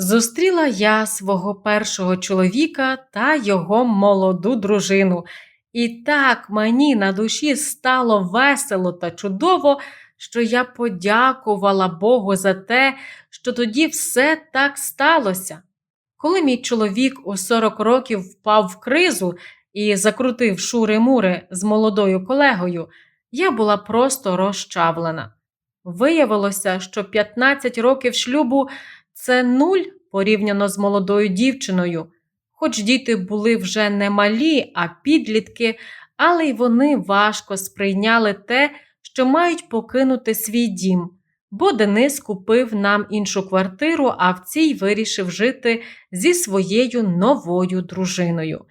Зустріла я свого першого чоловіка та його молоду дружину. І так мені на душі стало весело та чудово, що я подякувала Богу за те, що тоді все так сталося. Коли мій чоловік у 40 років впав в кризу і закрутив шури-мури з молодою колегою, я була просто розчавлена. Виявилося, що 15 років шлюбу це нуль порівняно з молодою дівчиною. Хоч діти були вже не малі, а підлітки, але й вони важко сприйняли те, що мають покинути свій дім, бо Денис купив нам іншу квартиру, а в цій вирішив жити зі своєю новою дружиною.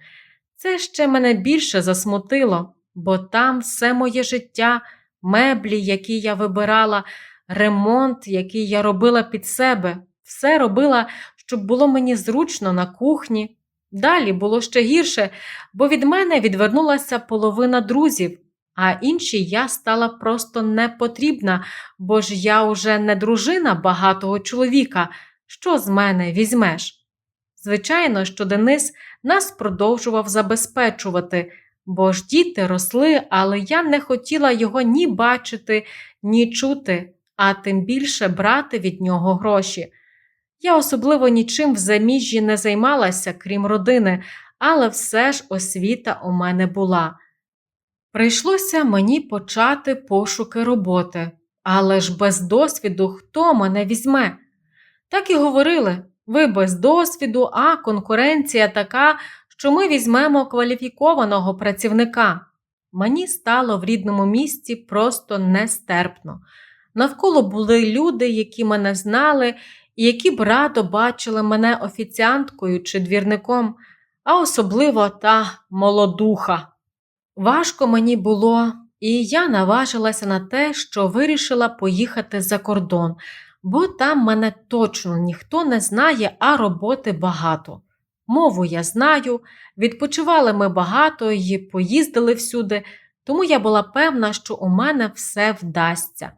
Це ще мене більше засмутило, бо там все моє життя, меблі, які я вибирала, ремонт, який я робила під себе, все робила, щоб було мені зручно на кухні. Далі було ще гірше, бо від мене відвернулася половина друзів, а іншій я стала просто не потрібна, бо ж я уже не дружина багатого чоловіка. Що з мене візьмеш? Звичайно, що Денис нас продовжував забезпечувати, бо ж діти росли, але я не хотіла його ні бачити, ні чути, а тим більше брати від нього гроші. Я особливо нічим в заміжжі не займалася, крім родини, але все ж освіта у мене була. Прийшлося мені почати пошуки роботи, але ж без досвіду хто мене візьме? Так і говорили ви без досвіду, а конкуренція така, що ми візьмемо кваліфікованого працівника. Мені стало в рідному місті просто нестерпно. Навколо були люди, які мене знали і які б радо бачили мене офіціанткою чи двірником, а особливо та молодуха. Важко мені було, і я наважилася на те, що вирішила поїхати за кордон, бо там мене точно ніхто не знає, а роботи багато. Мову я знаю, відпочивали ми багато і поїздили всюди, тому я була певна, що у мене все вдасться.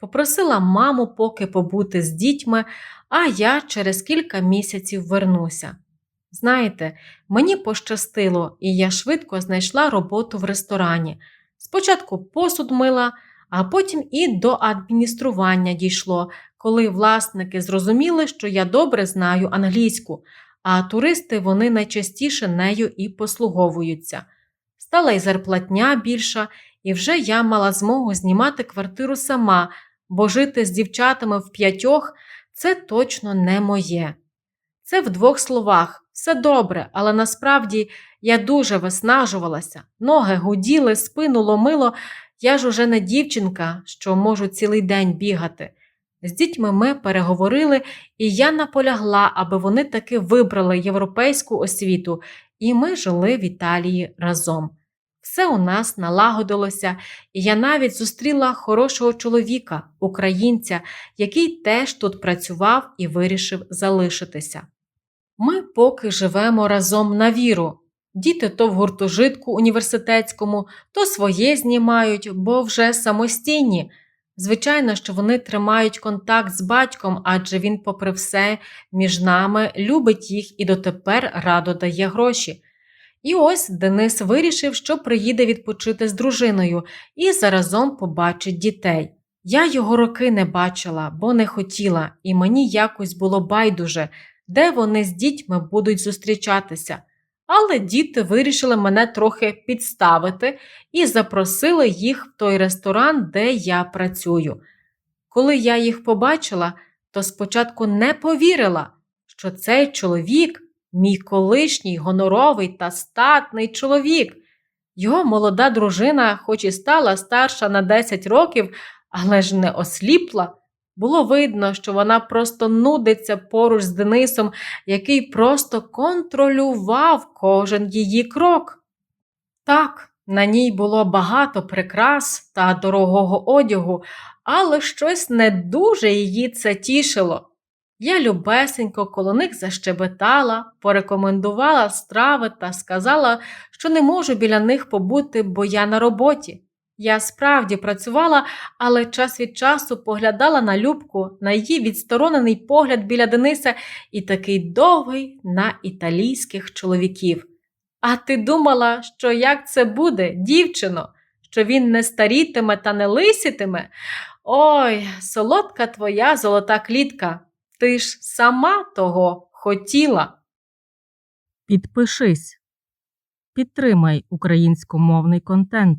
Попросила маму поки побути з дітьми, а я через кілька місяців вернуся. Знаєте, мені пощастило, і я швидко знайшла роботу в ресторані. Спочатку посуд мила, а потім і до адміністрування дійшло, коли власники зрозуміли, що я добре знаю англійську, а туристи вони найчастіше нею і послуговуються. Стала й зарплатня більша, і вже я мала змогу знімати квартиру сама, бо жити з дівчатами в п'ятьох це точно не моє. Це в двох словах все добре, але насправді я дуже виснажувалася, ноги гуділи, спину ломило, я ж уже не дівчинка, що можу цілий день бігати. З дітьми ми переговорили, і я наполягла, аби вони таки вибрали європейську освіту, і ми жили в Італії разом. Все у нас налагодилося, і я навіть зустріла хорошого чоловіка, українця, який теж тут працював і вирішив залишитися. Ми поки живемо разом на віру. Діти то в гуртожитку університетському, то своє знімають, бо вже самостійні. Звичайно, що вони тримають контакт з батьком, адже він, попри все, між нами любить їх і дотепер радо дає гроші. І ось Денис вирішив, що приїде відпочити з дружиною і заразом побачить дітей. Я його роки не бачила, бо не хотіла, і мені якось було байдуже, де вони з дітьми будуть зустрічатися. Але діти вирішили мене трохи підставити і запросили їх в той ресторан, де я працюю. Коли я їх побачила, то спочатку не повірила, що цей чоловік мій колишній гоноровий та статний чоловік. Його молода дружина, хоч і стала старша на 10 років, але ж не осліпла. Було видно, що вона просто нудиться поруч з Денисом, який просто контролював кожен її крок. Так, на ній було багато прикрас та дорогого одягу, але щось не дуже її це тішило. Я любесенько коло них защебетала, порекомендувала страви та сказала, що не можу біля них побути, бо я на роботі. Я справді працювала, але час від часу поглядала на Любку, на її відсторонений погляд біля Дениса і такий довгий на італійських чоловіків. А ти думала, що як це буде, дівчино, що він не старітиме та не лисітиме? Ой, солодка твоя золота клітка, ти ж сама того хотіла. Підпишись. Підтримай українськомовний контент.